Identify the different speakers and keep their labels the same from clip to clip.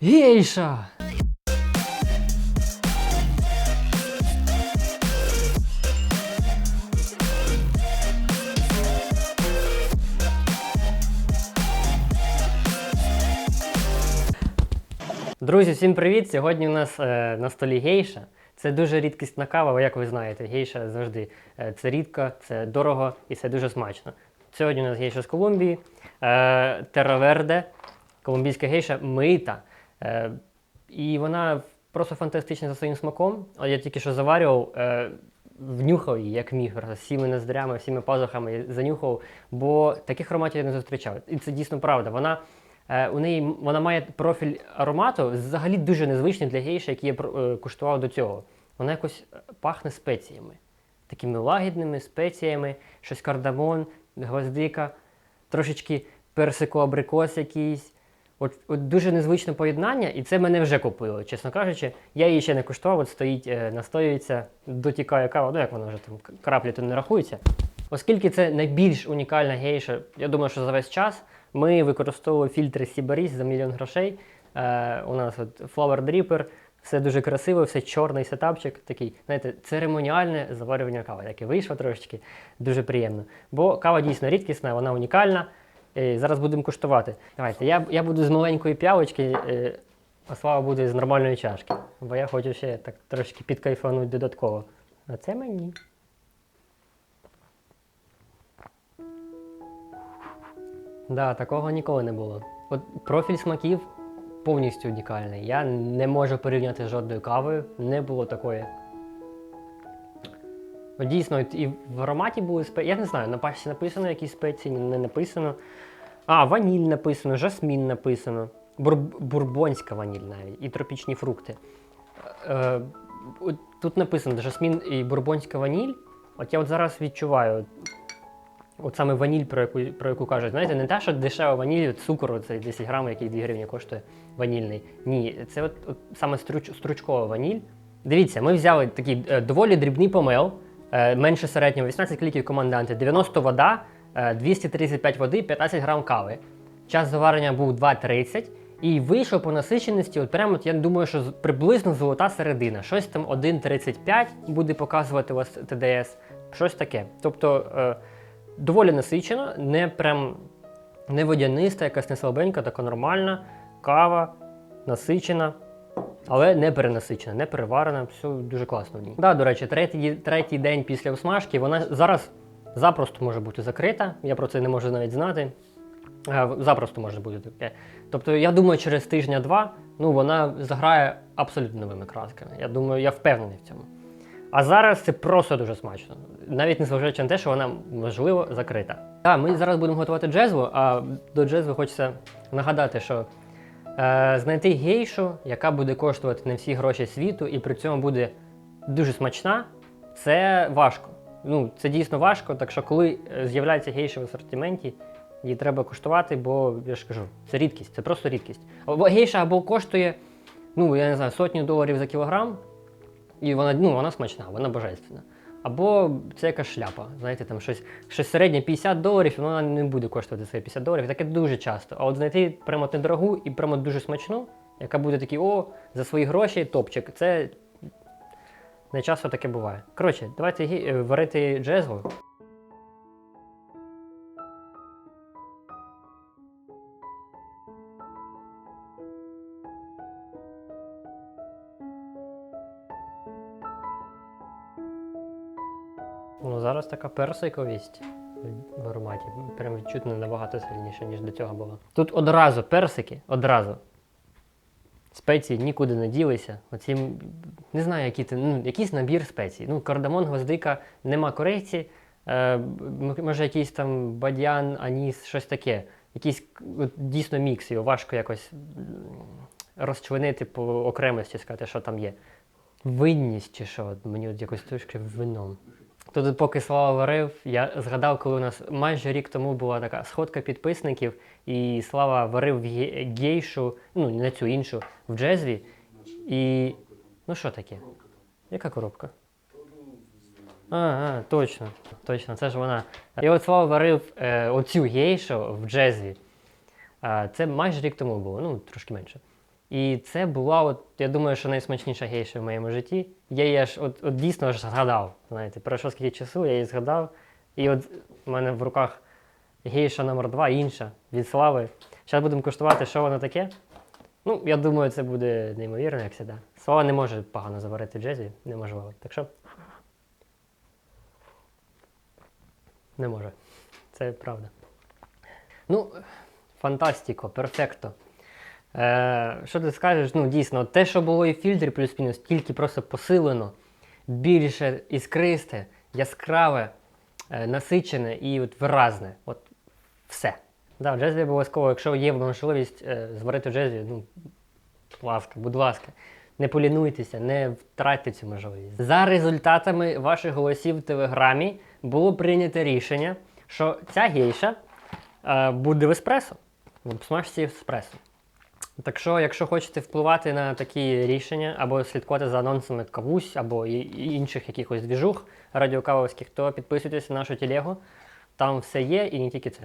Speaker 1: Гейша! Друзі, всім привіт! Сьогодні у нас е, на столі гейша. Це дуже рідкісна кава, як ви знаєте, гейша завжди е, це рідко, це дорого і це дуже смачно. Сьогодні у нас гейша з Колумбії, е, Тераверде, колумбійська гейша мита. Е, і вона просто фантастична за своїм смаком. От я тільки що заварював, е, внюхав її, як міг, всіми ноздрями, всіми пазухами занюхав, бо таких ароматів я не зустрічав. І це дійсно правда. Вона Е, у неї вона має профіль аромату взагалі дуже незвичний для гейша, який я е, куштував до цього. Вона якось е, пахне спеціями. Такими лагідними спеціями, щось кардамон, гвоздика, трошечки персико абрикос якийсь. От, от дуже незвичне поєднання, і це мене вже купило, чесно кажучи. Я її ще не куштував, от стоїть, е, настоюється, дотікає кава, ну як вона вже там краплі то не рахується. Оскільки це найбільш унікальна гейша, я думаю, що за весь час ми використовували фільтри Сібаріс за мільйон грошей. Е, у нас от Flower Dripper, все дуже красиво, все чорний сетапчик, такий, знаєте, церемоніальне заварювання кави. Яке вийшло трошечки, дуже приємно. Бо кава дійсно рідкісна, вона унікальна. Е, зараз будемо куштувати. Давайте, я, я буду з маленької п'явочки, е, а Слава буде з нормальної чашки. Бо я хочу ще так трошки підкайфанути додатково. А це мені. Да, такого ніколи не було. От профіль смаків повністю унікальний. Я не можу порівняти з жодною кавою, не було такої. От дійсно, і в ароматі були спеції. Я не знаю, на пачці написано якісь спеції, не написано. А, ваніль написано, жасмін написано, бур... бурбонська ваніль навіть, і тропічні фрукти. Е, тут написано жасмін і бурбонська ваніль. От я от зараз відчуваю От саме ваніль, про яку, про яку кажуть, знаєте, не те, що дешева ваніль, цукор, це 10 грамів, який 2 гривні коштує ванільний. Ні, це от, от саме струч, стручкова ваніль. Дивіться, ми взяли такий е, доволі дрібний помел, е, менше середнього, 18 кліків команданти, 90 вода, е, 235 води, 15 грам кави. Час заварення був 2.30. І вийшов по насиченості, от прямо я думаю, що приблизно золота середина. Щось там 1.35 буде показувати у вас ТДС, щось таке. Тобто е, доволі насичено, не прям не водяниста, якась не слабенька, така нормальна, кава, насичена, але не перенасичена, не переварена, все дуже класно в ній. Да, до речі, третій, третій день після усмажки вона зараз запросто може бути закрита. Я про це не можу навіть знати. Е, Запросто може бути таке. Тобто, я думаю, через тижня-два ну, вона заграє абсолютно новими красками. Я думаю, я впевнений в цьому. А зараз це просто дуже смачно. Навіть незважаючи на те, що вона можливо закрита. Так, ми зараз будемо готувати джезву, а до джезви хочеться нагадати, що знайти гейшу, яка буде коштувати не всі гроші світу, і при цьому буде дуже смачна, це важко. Ну, це дійсно важко, так що коли е, з'являється гейша в асортименті, її треба коштувати, бо я ж кажу, це рідкість, це просто рідкість. Або Гейша або коштує, ну я не знаю, сотню доларів за кілограм, і вона, ну, вона смачна, вона божественна. Або це якась шляпа. Знаєте, там щось, щось середнє 50 доларів, і вона не буде коштувати свої 50 доларів. Таке дуже часто. А от знайти прямо недорогу і прямо дуже смачну, яка буде такий, о, за свої гроші топчик. Це не часто таке буває. Коротше, давайте е, варити джезву. Ну, зараз така персиковість в ароматі. Прям відчутно набагато сильніше, ніж до цього було. Тут одразу персики, одразу. Спеції нікуди не ділися. Оці, не знаю, які ти, ну, якийсь набір спецій. Ну, кардамон, гвоздика, нема корекції. Е, може, якийсь там бадьян, аніс, щось таке. Якийсь дійсно мікс, його важко якось розчленити по окремості, сказати, що там є. Винність чи що, мені от якось трошки вином. Тут, поки Слава варив, я згадав, коли у нас майже рік тому була така сходка підписників, і Слава варив гейшу, ну не цю іншу, в джезві. І. Ну що таке? Яка коробка? А, а, точно, точно, це ж вона. І от Слава варив е, оцю гейшу в джезві. Е, Це майже рік тому було, ну трошки менше. І це була, от, я думаю, що найсмачніша гейша в моєму житті. Я її аж от, от дійсно аж згадав. Знаєте, пройшло скільки часу, я її згадав. І от в мене в руках гейша номер 2 інша від слави. Зараз будемо куштувати, що воно таке. Ну, я думаю, це буде неймовірно, як завжди. Слава не може погано заварити в джезі, неможливо. Так що. Не може. Це правда. Ну, фантастико, перфекто. Е, що ти скажеш? Ну, дійсно, те, що було і в фільтрі плюс-мінус, тільки просто посилено, більше іскристе, яскраве, е, насичене і от виразне. От все. Да, в джезі обов'язково, якщо є можливість е, зварити в джезі, ну, будь ласка, будь ласка, не полінуйтеся, не втратьте цю можливість. За результатами ваших голосів в телеграмі було прийнято рішення, що ця гейша е, буде в еспресо, в смажці еспресо. Так що, якщо хочете впливати на такі рішення або слідкувати за анонсами кавусь або і- і інших якихось двіжух радіокавовських, то підписуйтесь на нашу телегу. Там все є і не тільки це.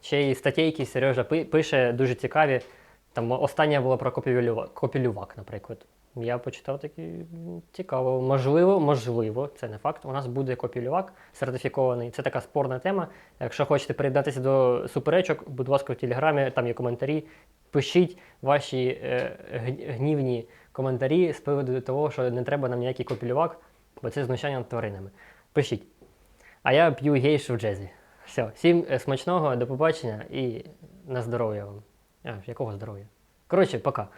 Speaker 1: Ще й статейки Сережа пи- пише дуже цікаві. Там остання була про копілювак, наприклад. Я почитав такі цікаво. Можливо, можливо, це не факт. У нас буде копілювак сертифікований. Це така спорна тема. Якщо хочете приєднатися до суперечок, будь ласка, в телеграмі, там є коментарі. Пишіть ваші е, гнівні коментарі з приводу того, що не треба нам ніякий копілювак, бо це знущання над тваринами. Пишіть. А я п'ю гейшу в джезі. Все, всім е, смачного, до побачення і на здоров'я вам. А, якого здоров'я? Коротше, пока.